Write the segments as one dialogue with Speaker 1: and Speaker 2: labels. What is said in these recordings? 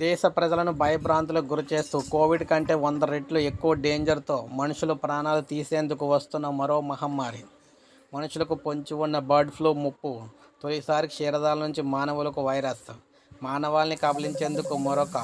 Speaker 1: దేశ ప్రజలను భయభ్రాంతులకు గురిచేస్తూ కోవిడ్ కంటే వంద రెట్లు ఎక్కువ డేంజర్తో మనుషుల ప్రాణాలు తీసేందుకు వస్తున్న మరో మహమ్మారి. మనుషులకు పొంచి ఉన్న బర్డ్ ఫ్లూ ముప్పు తొలిసారి క్షీరదాల నుంచి మానవులకు వైరస్ మానవాల్ని కబలించేందుకు మరొక.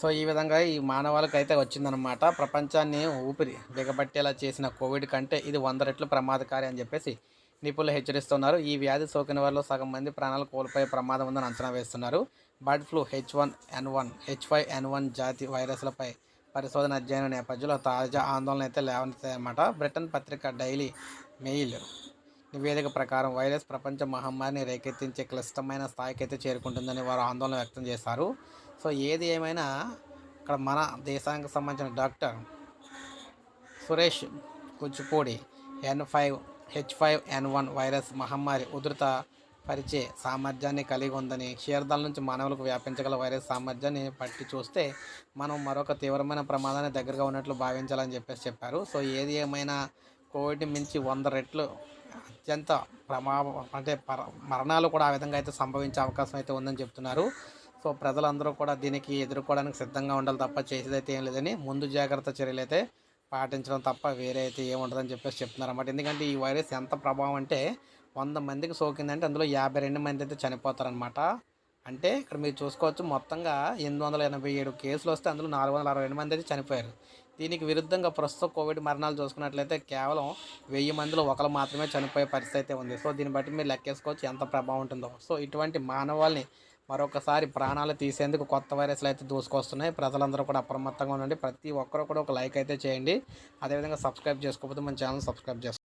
Speaker 1: సో ఈ విధంగా ఈ మానవాళికి అయితే వచ్చిందనమాట ప్రపంచాన్ని ఊపిరి దిగబట్టేలా చేసిన కోవిడ్ కంటే ఇది వంద రెట్లు ప్రమాదకారి అని చెప్పేసి నిపుణులు హెచ్చరిస్తున్నారు. ఈ వ్యాధి సోకిన వారిలో సగం మంది ప్రాణాలు కోల్పోయే ప్రమాదం ఉందని అంచనా వేస్తున్నారు. Bird flu H one N one H five N one జాతి వైరస్లపై పరిశోధన అధ్యయనం నేపథ్యంలో తాజా ఆందోళన అయితే లేవనెత్తాయన్నమాట బ్రిటన్ పత్రిక డైలీ మెయిల్ నివేదిక ప్రకారం వైరస్ ప్రపంచ మహమ్మారిని రేకెత్తించే క్లిష్టమైన స్థాయికి అయితే చేరుకుంటుందని వారు ఆందోళన వ్యక్తం చేశారు. సో ఏది ఏమైనా ఇక్కడ మన దేశానికి సంబంధించిన doctor Suresh Kuchipudi N five H five N one virus మహమ్మారి ఉధృత పరిచే సామర్థ్యాన్ని కలిగి ఉందని క్షీరదాల నుంచి మానవులకు వ్యాపించగల వైరస్ సామర్థ్యాన్ని పట్టి చూస్తే మనం మరొక తీవ్రమైన ప్రమాదాన్ని దగ్గరగా ఉన్నట్లు భావించాలని చెప్పేసి చెప్పారు. సో ఏది ఏమైనా కోవిడ్ మించి వంద రెట్లు అత్యంత ప్రమాదం అంటే మరణాలు కూడా ఆ విధంగా అయితే సంభవించే అవకాశం అయితే ఉందని చెప్తున్నారు. సో ప్రజలందరూ కూడా దీనికి ఎదుర్కోవడానికి సిద్ధంగా ఉండాలి తప్ప చేసేదైతే ఏం లేదని ముందు జాగ్రత్త చర్యలు అయితే పాటించడం తప్ప వేరే అయితే ఏముండదని చెప్పేసి చెప్తున్నారు అన్నమాట ఎందుకంటే ఈ వైరస్ ఎంత ప్రభావం అంటే వంద మందికి సోకిందంటే అందులో యాభై రెండు మంది అయితే చనిపోతారనమాట అంటే ఇక్కడ మీరు చూసుకోవచ్చు మొత్తంగా ఎనిమిది వందల ఎనభై ఏడు కేసులు వస్తే అందులో నాలుగు వందల అరవై రెండు మంది అయితే చనిపోయారు. దీనికి విరుద్ధంగా ప్రస్తుతం కోవిడ్ మరణాలు చూసుకున్నట్లయితే కేవలం వెయ్యి మందిలో ఒకరు మాత్రమే చనిపోయే పరిస్థితి అయితే ఉంది. సో దీన్ని బట్టి మీరు లెక్కేసుకోవచ్చు ఎంత ప్రభావం ఉంటుందో. సో ఇటువంటి మానవాళ్ళని మరొకసారి ప్రాణాలు తీసేందుకు కొత్త వైరస్లు అయితే దూసుకొస్తున్నాయి. ప్రజలందరూ కూడా అప్రమత్తంగా ఉండండి. ప్రతి ఒక్కరు కూడా ఒక లైక్ అయితే చేయండి. అదేవిధంగా సబ్స్క్రైబ్ చేసుకోకపోతే మన ఛానల్ సబ్స్క్రైబ్ చేసుకోండి.